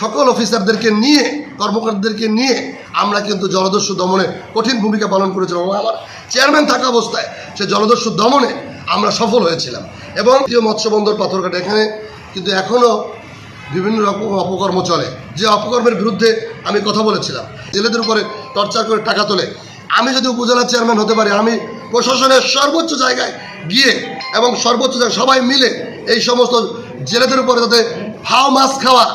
সকল অফিসারদেরকে নিয়ে, কর্মকর্তাদেরকে নিয়ে আমরা কিন্তু জলদস্যু দমনে কঠিন ভূমিকা পালন করেছিলাম এবং আমার চেয়ারম্যান থাকা অবস্থায় সে জলদস্যু দমনে আমরা সফল হয়েছিলাম। এবং মৎস্যবন্দর পাথরঘাটা এখানে কিন্তু এখনও বিভিন্ন রকম অপকর্ম চলে। যে অপকর্মের বিরুদ্ধে আমি কথা বলেছিলাম। জেলেদের উপরে টর্চার করে টাকা তোলে। আমি যদি উপজেলা চেয়ারম্যান হতে পারি, আমি প্রশাসনের সর্বোচ্চ জায়গায় গিয়ে এবং সর্বোচ্চ সবাই মিলে এই সমস্ত জেলেদের উপরে যাতে হাও মাছ খাওয়া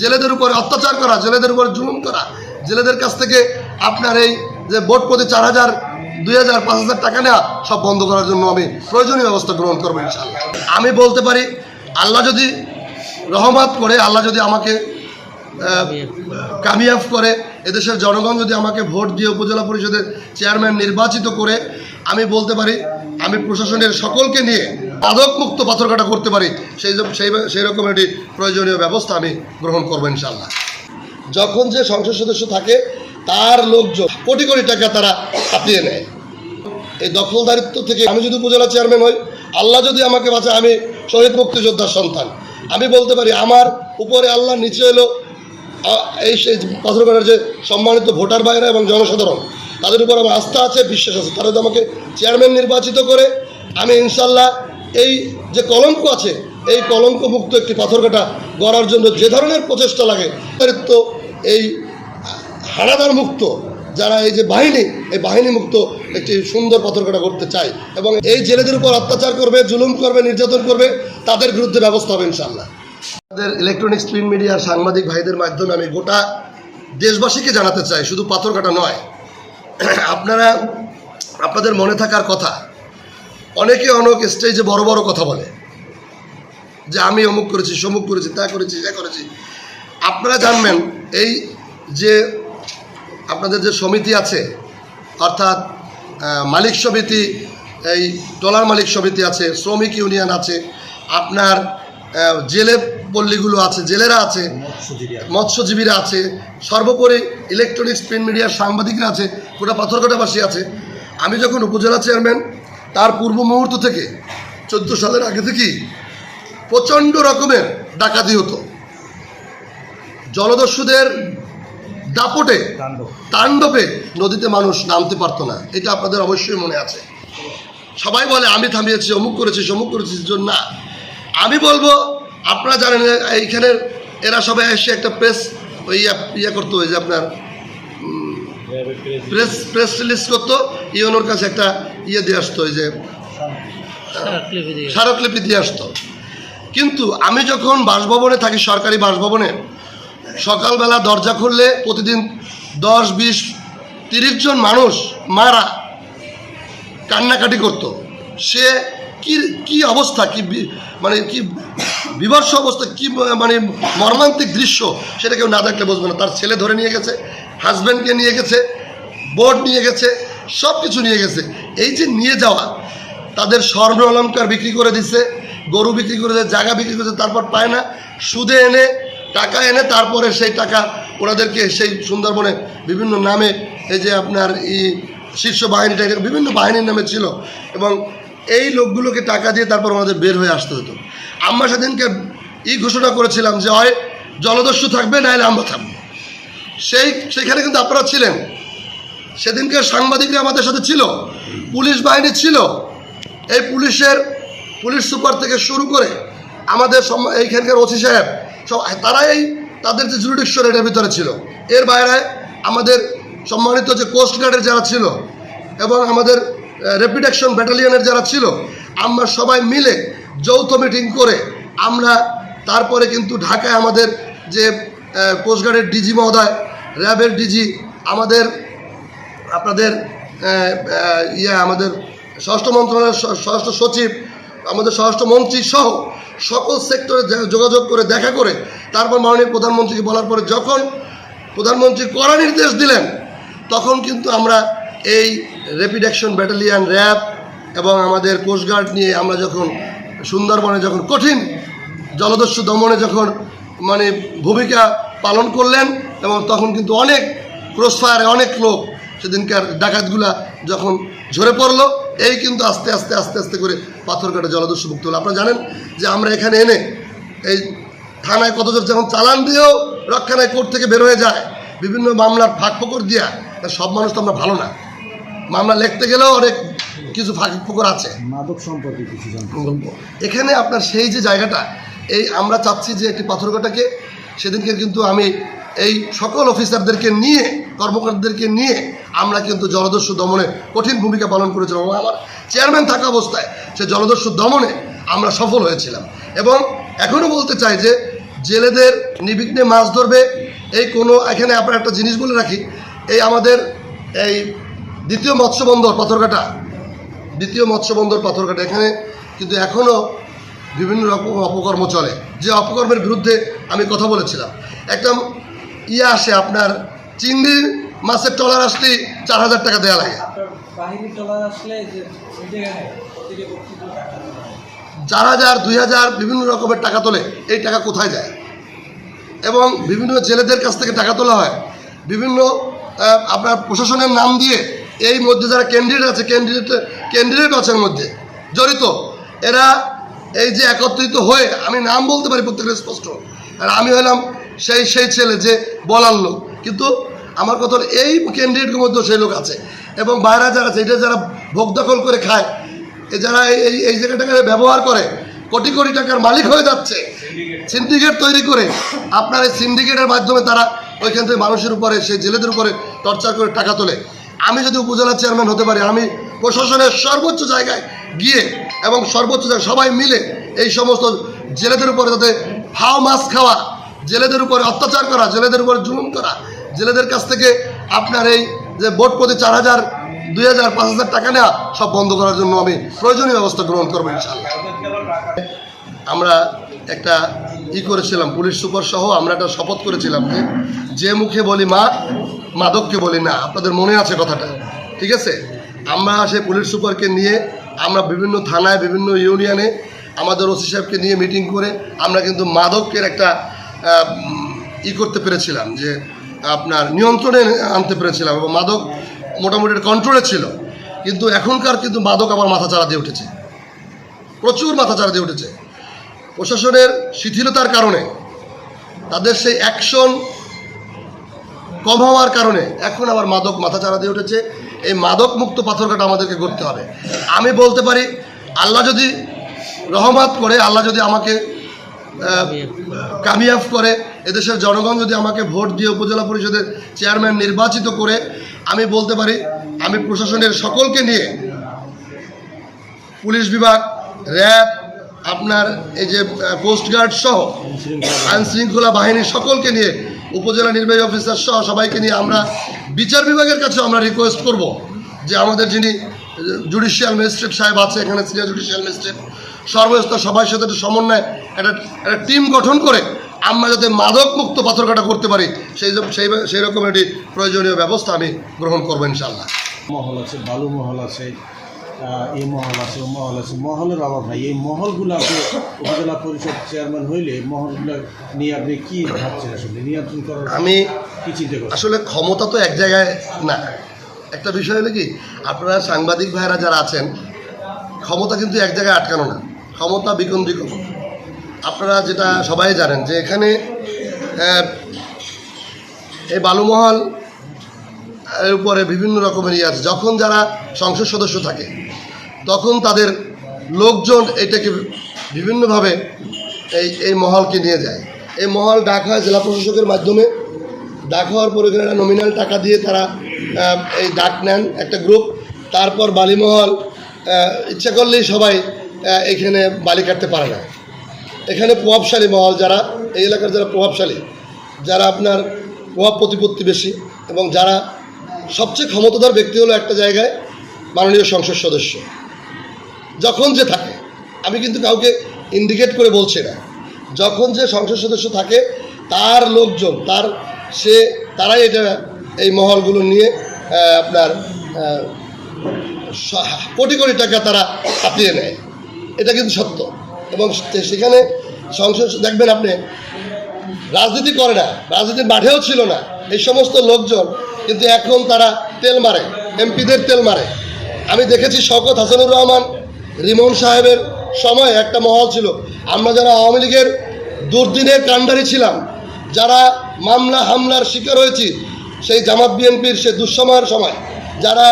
জেলেদের উপরে অত্যাচার করা, জেলেদের উপরে জুলুম করা, জেলেদের কাছ থেকে আপনার এই যে ভোট প্রতি চার হাজার, দুই হাজার, পাঁচ হাজার টাকা নেওয়া সব বন্ধ করার জন্য আমি প্রয়োজনীয় ব্যবস্থা গ্রহণ করব ইনশাল্লাহ আমি বলতে পারি, আল্লাহ যদি রহমত করে, আল্লাহ যদি আমাকে কামিয়াব করে, এদেশের জনগণ যদি আমাকে ভোট দিয়ে উপজেলা পরিষদের চেয়ারম্যান নির্বাচিত করে, আমি বলতে পারি, আমি প্রশাসনের সকলকে নিয়ে মাদক মুক্ত পাথরঘাটা করতে পারি, সেই সেই সেই রকম একটি প্রয়োজনীয় ব্যবস্থা আমি গ্রহণ করব ইনশাল্লাহ যখন যে সংসদ সদস্য থাকে, তার লোকজন কোটি কোটি টাকা তারা হাতিয়ে নেয়। এই দখলদারিত্ব থেকে আমি যদি উপজেলা চেয়ারম্যান হই, আল্লাহ যদি আমাকে বাঁচায়, আমি শহীদ মুক্তিযোদ্ধার সন্তান। আমি বলতে পারি, আমার উপরে আল্লাহ নিচে এলো এই সেই পাথরঘাটার যে সম্মানিত ভোটার বাইরা এবং জনসাধারণ, তাদের উপর আমার আস্থা আছে, বিশ্বাস আছে। তারা যদি আমাকে চেয়ারম্যান নির্বাচিত করে, আমি ইনশাল্লাহ এই যে কলঙ্ক আছে, এই কলঙ্ক মুক্ত একটি পাথরঘাটা গড়ার জন্য যে ধরনের প্রচেষ্টা লাগে তো এই হানাদার মুক্ত, যারা এই যে বাহিনী, এই বাহিনী মুক্ত একটি সুন্দর পাথরঘাটা করতে চায় এবং এই জেলেদের উপর অত্যাচার করবে, জুলুম করবে, নির্যাতন করবে, তাদের বিরুদ্ধে ব্যবস্থা হবে ইনশাল্লাহ আমাদের ইলেকট্রনিক্স প্রিন্ট মিডিয়ার সাংবাদিক ভাইদের মাধ্যমে আমি গোটা দেশবাসীকে জানাতে চাই, শুধু পাথরঘাটা নয়। আপনারা, আপনাদের মনে থাকার কথা অনেকে অনেক স্টেজে বড় বড় কথা বলে। যে আমি অমুক করেছি সমুক করেছি তা করেছি যা করেছি। আপনারা জানবেন এই যে আপনাদের যে সমিতি আছে অর্থাৎ মালিক সমিতি এই টলার মালিক সমিতি আছে শ্রমিক ইউনিয়ন আছে আপনার জেলে পল্লীগুলো আছে জেলেরা আছে মৎস্যজীবীরা আছে সর্বোপরি ইলেকট্রনিক্স প্রিন্ট মিডিয়ার সাংবাদিকরা আছে গোটা পাথরঘাটাবাসী আছে। আমি যখন উপজেলা চেয়ারম্যান তার পূর্ব মুহূর্ত থেকে চোদ্দ সালের আগে থেকেই প্রচণ্ড রকমের ডাকাতি হতো। জলদস্যুদের দাপটে, তাণ্ডবে নদীতে মানুষ নামতে পারতো না। এটা আপনাদের অবশ্যই মনে আছে। সবাই বলে, আমি থামিয়েছি, অমুক করেছি সমুক করেছি জন্য না। আমি বলব, আপনারা জানেন যে এইখানে এরা সবাই এসে একটা প্রেস ওই ইয়া করতো, ওই যে আপনার প্রেস প্রেস রিলিজ করতো। ইউনোর কাছে একটা ইয়ে দিয়ে আসতো ওই যে স্মারকলিপি দিয়ে। আসতো। কিন্তু আমি যখন বাসভবনে থাকি সরকারি বাসভবনে সকালবেলা দরজা খুললে প্রতিদিন দশ বিশ তিরিশ জন মানুষ মারা কান্নাকাটি করত। সে কি কি অবস্থা কি মানে কি বিভৎস অবস্থা কি মানে মর্মান্তিক দৃশ্য সেটা কেউ না দেখলে বুঝবে না। তার ছেলে ধরে নিয়ে গেছে হাজব্যান্ডকে নিয়ে গেছে বোর্ড নিয়ে গেছে সব কিছু নিয়ে গেছে। এই যে নিয়ে যাওয়া, তাদের স্বর্ণ অলঙ্কার বিক্রি করে দিচ্ছে গরু বিক্রি করে দিচ্ছে জায়গা বিক্রি করেছে তারপর পায় না, সুদে এনে, টাকা এনে তারপরে সেই টাকা ওনাদেরকে সেই সুন্দরবনে বিভিন্ন নামে, এই যে আপনার ই শীর্ষ বাহিনীটা বিভিন্ন বাহিনীর নামে ছিল এবং এই লোকগুলোকে টাকা দিয়ে তারপর ওনাদের বের হয়ে আসতে হতো। আমরা সেদিনকে ই ঘোষণা করেছিলাম যে, হয়, জলদস্যু থাকবে, নাহলে আমরা থাকব সেই, সেখানে কিন্তু আপনারা ছিলেন। সেদিনকে সাংবাদিকরা আমাদের সাথে ছিল, পুলিশ বাহিনী ছিল। এই পুলিশের, পুলিশ সুপার থেকে শুরু করে আমাদের এইখানকার ওসি সাহেব, সব, তারাই তাদের যে জুরিডিকশন এটার ভিতরে ছিল। এর বাইরে আমাদের সম্মানিত যে কোস্ট গার্ডের যারা ছিল এবং আমাদের র্যাপিড অ্যাকশন ব্যাটালিয়নের যারা ছিল, আমরা সবাই মিলে যৌথ মিটিং করে আমরা তারপরে কিন্তু ঢাকায় আমাদের যে কোস্টগার্ডের ডিজি মহোদয়, র্যাবের ডিজি, আমাদের আপনাদের ইয়ে আমাদের স্বরাষ্ট্র মন্ত্রণালয়ের স্বরাষ্ট্র সচিব, আমাদের স্বরাষ্ট্র মন্ত্রী সহ সকল সেক্টরে যোগাযোগ করে, দেখা করে, তারপর মাননীয় প্রধানমন্ত্রীকে বলার পরে যখন প্রধানমন্ত্রী কড়া নির্দেশ দিলেন, তখন কিন্তু আমরা এই র্যাপিড অ্যাকশন ব্যাটালিয়ান র্যাব এবং আমাদের কোস্টগার্ড নিয়ে আমরা যখন সুন্দরবনে যখন কঠিন জলদস্যু দমনে যখন মানে ভূমিকা পালন করলেন এবং তখন কিন্তু অনেক ক্রসফায়ারে অনেক লোক সেদিনকার ডাকাতগুলা যখন ঝরে পড়ল এই কিন্তু আস্তে আস্তে আস্তে আস্তে করে পাথর কাটা জলদস্যু মুক্ত হলো। আপনারা জানেন যে আমরা এখানে এনে এই থানায় কত জোর যখন চালান দিয়েও রক্ষানায় কোর্ট থেকে বের হয়ে যায় বিভিন্ন মামলার ফাঁক ফোকর দিয়া সব মানুষ তো আমরা ভালো না। মামলা লিখতে গেলেও অনেক কিছু ফাঁক ফোকর আছে। মাদক সম্পর্কে কিছু এখানে আপনার সেই যে জায়গাটা এই আমরা চাচ্ছি যে একটি পাথরঘাটাকে সেদিনকে কিন্তু আমি এই সকল অফিসারদেরকে নিয়ে কর্মকর্তাদেরকে নিয়ে আমরা কিন্তু জলদস্যু দমনে কঠিন ভূমিকা পালন করেছিলাম এবং আমার চেয়ারম্যান থাকা অবস্থায় সে জলদস্যু দমনে আমরা সফল হয়েছিলাম। এবং এখনও বলতে চাই যে জেলেদের নিবিঘ্নে মাছ ধরবে, এই কোনো, এখানে আপনার একটা জিনিস বলে রাখি, এই আমাদের এই দ্বিতীয় মৎস্য বন্দর পাথরঘাটা, দ্বিতীয় মৎস্য বন্দর পাথরঘাটা, এখানে কিন্তু এখনও বিভিন্ন রকম অপকর্ম চলে। যে অপকর্মের বিরুদ্ধে আমি কথা বলেছিলাম। একটা ইয়ে আসে আপনার, চিংড়ির মাছের টলার আসলে চার হাজার টাকা দেওয়া লাগে। চার হাজার দুই হাজার বিভিন্ন রকমের টাকা তোলে এই টাকা কোথায় যায়? এবং বিভিন্ন জেলেদের কাছ থেকে টাকা তোলা হয়। বিভিন্ন আপনার প্রশাসনের নাম দিয়ে এই মধ্যে যারা ক্যান্ডিডেট আছে ক্যান্ডিডেট ক্যান্ডিডেট আছে এর মধ্যে জড়িত এরা এই যে একত্রিত হয়ে আমি নাম বলতে পারি প্রত্যেকটা স্পষ্ট আর আমি হলাম সেই সেই ছেলে যে বলার লোক। কিন্তু আমার কথা এই ক্যান্ডিডেটের মধ্যেও সেই লোক আছে। এবং বাইরে যারা আছে, এটা যারা ভোগ দখল করে খায়, এ যারা এই এই- এই জায়গাটাকে ব্যবহার করে, কোটি কোটি টাকার মালিক হয়ে যাচ্ছে সিন্ডিকেট তৈরি করে, আপনার এই সিন্ডিকেটের মাধ্যমে তারা ওইখান থেকে মানুষের উপরে, সেই জেলেদের উপরে টর্চার করে টাকা তোলে। আমি যদি উপজেলা চেয়ারম্যান হতে পারি, আমি প্রশাসনের সর্বোচ্চ জায়গায় গিয়ে এবং সর্বোচ্চ জায়গায় সবাই মিলে এই সমস্ত জেলেদের উপরে যাতে হাও মাছ খাওয়া, জেলেদের উপরে অত্যাচার করা, জেলেদের উপরে জুলুম করা জেলেদের কাছ থেকে আপনার এই যে ভোট প্রতি চার হাজার, দুই হাজার, পাঁচ হাজার টাকা নেওয়া সব বন্ধ করার জন্য আমি প্রয়োজনীয় ব্যবস্থা গ্রহণ করব আমরা একটা ই করেছিলাম, পুলিশ সুপার সহ আমরা একটা শপথ করেছিলাম যে যে মুখে বলি মা, মাদককে বলি না। আপনাদের মনে আছে কথাটা? ঠিক আছে? আমরা সেই পুলিশ সুপারকে নিয়ে আমরা বিভিন্ন থানায়, বিভিন্ন ইউনিয়নে আমাদের ওসি সাহেবকে নিয়ে মিটিং করে আমরা কিন্তু মাদকের একটা ই করতে পেরেছিলাম যে আপনার নিয়ন্ত্রণে আনতে পেরেছিলাম এবং মাদক মোটামুটি কন্ট্রোলে ছিল। কিন্তু এখনকার কিন্তু মাদক আবার মাথা চাড়া দিয়ে উঠেছে। প্রচুর মাথা চাড়া দিয়ে উঠেছে। প্রশাসনের শিথিলতার কারণে, তাদের সেই অ্যাকশন কম হওয়ার কারণে এখন আবার মাদক মাথাচাড়া দিয়ে উঠেছে। এই মাদক মুক্ত পাথরঘাটা আমাদেরকে করতে হবে। আমি বলতে পারি, আল্লাহ যদি রহমত করে, আল্লাহ যদি আমাকে কামিয়াব করে এদেশের জনগণ যদি আমাকে ভোট দিয়ে উপজেলা পরিষদের চেয়ারম্যান নির্বাচিত করে, আমি বলতে পারি, আমি প্রশাসনের সকলকে নিয়ে পুলিশ বিভাগ, র্যাব, আপনার এই যে কোস্টগার্ড সহ আইন শৃঙ্খলা বাহিনীর সকলকে নিয়ে, উপজেলা নির্বাহী অফিসার সহ সবাইকে নিয়ে আমরা বিচার বিভাগের কাছে আমরা রিকোয়েস্ট করব যে আমাদের যিনি জুডিশিয়াল ম্যাজিস্ট্রেট সাহেব আছে এখানে সিনিয়র জুডিশিয়াল ম্যাজিস্ট্রেট সর্বস্তর সবার সাথে সমন্বয় একটা একটা টিম গঠন করে আমরা যাতে মাদক মুক্ত পাথরঘাটা করতে পারি সেই সেই সেই রকম একটি প্রয়োজনীয় ব্যবস্থা আমি গ্রহণ করব ইনশাল্লাহ মহল আছে বালু মহল আছে এই মহল আছে ও মহল আছে। মহলের অভাব নাই। এই মহলগুলোকে উপজেলা পরিষদ চেয়ারম্যান হইলে মহলগুলো নিয়ে আপনি কি ভাবছেন আসলে? নিয়ন্ত্রণ করার আমি কি চিন্তা করছেন? আসলে ক্ষমতা তো এক জায়গায় না। একটা বিষয় হলো কি আপনারা সাংবাদিক ভাইরা যারা আছেন ক্ষমতা কিন্তু এক জায়গায় আটকানো না। ক্ষমতা বিকেন্দ্রীকরণ। আপনারা যেটা সবাই জানেন যে এখানে এই বালুমহল, এর উপরে বিভিন্ন রকমের ইয়ে আছে। যখন যারা সংসদ সদস্য থাকে, তখন তাদের লোকজন এটাকে বিভিন্নভাবে এই এই মহলকে নিয়ে যায়। এই মহল ডাক হয় জেলা প্রশাসকের মাধ্যমে। ডাক হওয়ার পরে ওখানে একটা নমিনাল টাকা দিয়ে তারা এই ডাক নেন একটা গ্রুপ তারপর বালিমহল ইচ্ছা করলেই সবাই এখানে বালি কাটতে পারে না। এখানে প্রভাবশালী মহল যারা, এই এলাকার যারা প্রভাবশালী, যারা আপনার প্রভাব প্রতিপত্তি বেশি এবং যারা সবচেয়ে ক্ষমতাধর ব্যক্তি হলো একটা জায়গায় মাননীয় সংসদ সদস্য। যখন যে থাকে, আমি কিন্তু কাউকে ইন্ডিকেট করে বলছি না। যখন যে সংসদ সদস্য থাকে, তার লোকজন, তার সে, তারাই এটা, এই মহলগুলো নিয়ে আপনার কোটি কোটি টাকা তারা হাতিয়ে নেয়। এটা কিন্তু সত্য। এবং সেখানে সংসদ দেখবেন আপনি, রাজনীতি করে না, রাজনীতির মাঠেও ছিল না। এই সমস্ত লোকজন কিন্তু এখন তারা তেল মারে, এমপিদের তেল মারে। আমি দেখেছি শওকত হাসানুর রহমান, রিমন সাহেবের সময় একটা মহল ছিল। আমরা যারা আওয়ামী লীগের দুর্দিনের কাণ্ডারি ছিলাম, যারা মামলা হামলার শিকার হয়েছি, সেই জামাত বিএনপির সে দুঃসময়ের সময়, যারা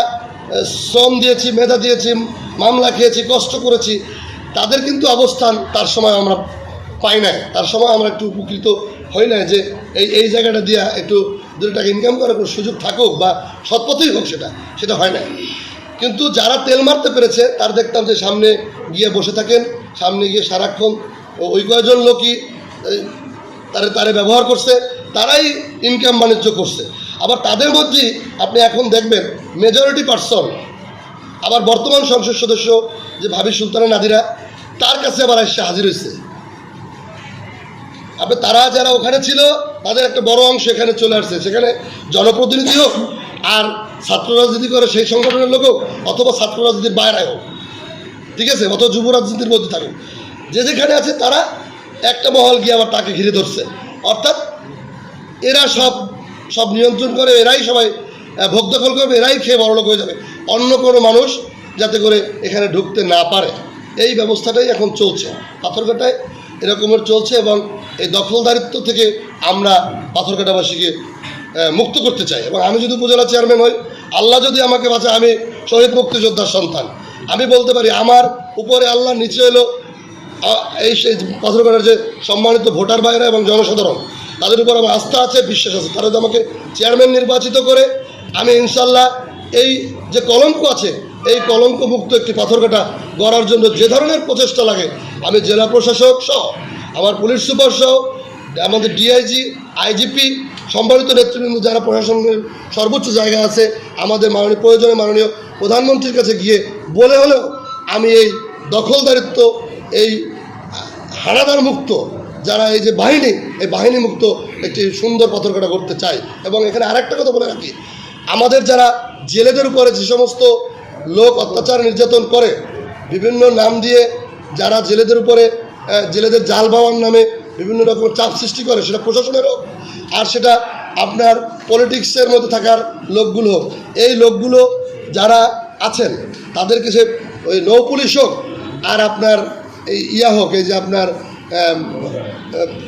শ্রম দিয়েছি, মেধা দিয়েছি, মামলা খেয়েছি, কষ্ট করেছি তাদের কিন্তু অবস্থান তার সময় আমরা পাই নাই। তার সময় আমরা একটু উপকৃত হই না যে এই এই জায়গাটা দিয়া একটু দু টাকা ইনকাম করার কোনো সুযোগ থাকুক বা সৎপথেই হোক সেটা সেটা হয় না কিন্তু যারা তেল মারতে পেরেছে, তার দেখতাম যে সামনে গিয়ে বসে থাকেন, সামনে গিয়ে সারাক্ষণ ওই কয়েকজন লোকই তারে তারে ব্যবহার করছে, তারাই ইনকাম বাণিজ্য করছে। আবার তাদের মধ্যেই আপনি এখন দেখবেন মেজরিটি পার্সন আবার বর্তমান সংসদ সদস্য যে ভাবি সুলতানা নাদিরা তার কাছে আবার এসে হাজির হয়েছে। আপনি তারা যারা ওখানে ছিল, তাদের একটা বড় অংশ এখানে চলে আসছে। সেখানে জনপ্রতিনিধি হোক আর ছাত্র রাজনীতি করে সেই সংগঠনের লোক হোক, অথবা ছাত্র রাজনীতির বাইরে হোক। ঠিক আছে? অথবা যুব রাজনীতির মধ্যে থাকুক। যে যেখানে আছে তারা একটা মহল গিয়ে আবার তাকে ঘিরে ধরছে। অর্থাৎ এরা সব সব নিয়ন্ত্রণ করে, এরাই সবাই ভোগ দখল করবে, এরাই খেয়ে বড়লোক হয়ে যাবে। অন্য কোনো মানুষ যাতে করে এখানে ঢুকতে না পারে। এই ব্যবস্থাটাই এখন চলছে। পাথরঘাটায় এরকমের চলছে এবং এই দখলদারিত্ব থেকে আমরা পাথরঘাটাবাসীকে মুক্ত করতে চাই। এবং আমি যদি উপজেলা চেয়ারম্যান হই, আল্লাহ যদি আমাকে বাঁচায় আমি শহীদ মুক্তিযোদ্ধার সন্তান। আমি বলতে পারি, আমার উপরে আল্লাহ নিচে এলো এই সেই পাথরঘাটার যে সম্মানিত ভোটার ভাইরা এবং জনসাধারণ, তাদের উপর আমার আস্থা আছে, বিশ্বাস আছে। তারা যদি আমাকে চেয়ারম্যান নির্বাচিত করে, আমি ইনশাল্লাহ এই যে কলঙ্ক আছে, এই কলঙ্ক মুক্ত একটি পাথরঘাটা গড়ার জন্য যে ধরনের প্রচেষ্টা লাগে, আমি জেলা প্রশাসক সহ, আমার পুলিশ সুপার সহ, আমাদের ডিআইজি আইজিপি সম্মানিত নেতৃবৃন্দ যারা প্রশাসনের সর্বোচ্চ জায়গা আছে, আমাদের মাননীয়, প্রয়োজনে মাননীয় প্রধানমন্ত্রীর কাছে গিয়ে বলে হলেও আমি এই দখলদারিত্ব, এই হানাদার মুক্ত, যারা এই যে বাহিনী, এই বাহিনী মুক্ত একটি সুন্দর পাথরঘাটা করতে চাই এবং এখানে আরেকটা কথা বলে রাখি, আমাদের যারা জেলেদের উপরে যে সমস্ত লোক অত্যাচার নির্যাতন করে বিভিন্ন নাম দিয়ে যারা জেলেদের উপরে জেলেদের জাল বাওয়ার নামে বিভিন্ন রকম চাপ সৃষ্টি করে, সেটা প্রশাসনের হোক, আর সেটা আপনার পলিটিক্সের মধ্যে থাকার লোকগুলো হোক। এই লোকগুলো যারা আছেন, তাদেরকে সে ওই নৌ পুলিশ হোক, আর আপনার এই ইয়া হোক, এই যে আপনার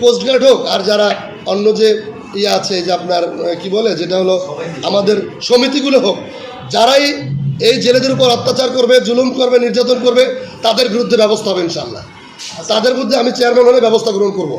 কোস্টগার্ড হোক, আর যারা অন্য যে ইয়ে আছে যে আপনার কি বলে, যেটা হলো আমাদের সমিতিগুলো হোক, যারাই এই জেলেদের উপর অত্যাচার করবে, জুলুম করবে, নির্যাতন করবে, তাদের বিরুদ্ধে ব্যবস্থা হবে ইনশাল্লাহ তাদের বিরুদ্ধে আমি চেয়ারম্যান হলে ব্যবস্থা গ্রহণ করব।